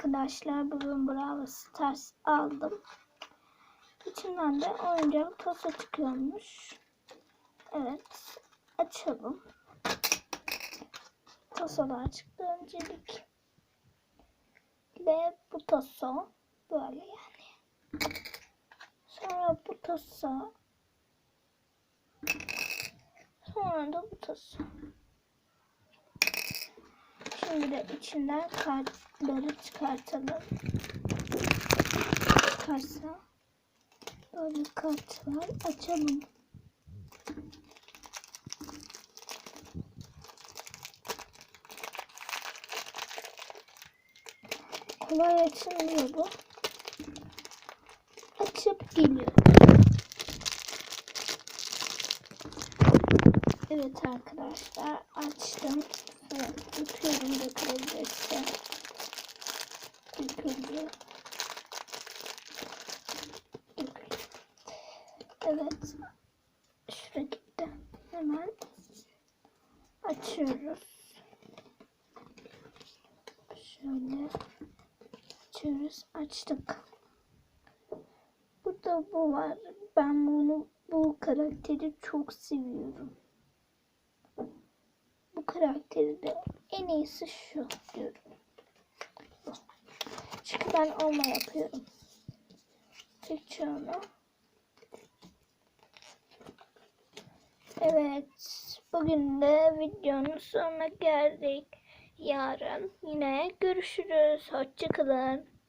arkadaşlar bugün Bravo Stars aldım. İçinden de oyuncak tasa çıkıyormuş. Evet. Açalım. Tasalar çıktı öncelik. Ve bu tasa böyle yani. Sonra bu tasa. Sonra da bu tasa. Şimdi de içinden kartları çıkartalım. Çıkarsa böyle kartlar açalım. Kolay açılmıyor bu. Açıp geliyor. Evet arkadaşlar açtım. Tutuyorum dökülebilirse. Döküldü. Evet. Şuraya gitti. Hemen açıyoruz. Şöyle açıyoruz. Açtık. Burada bu var. Ben bunu bu karakteri çok seviyorum. Bu karakteri de en iyisi şu diyorum. Çünkü ben olma yapıyorum. Onu. Evet. Bugün de videonun sonuna geldik. Yarın yine görüşürüz. Hoşçakalın.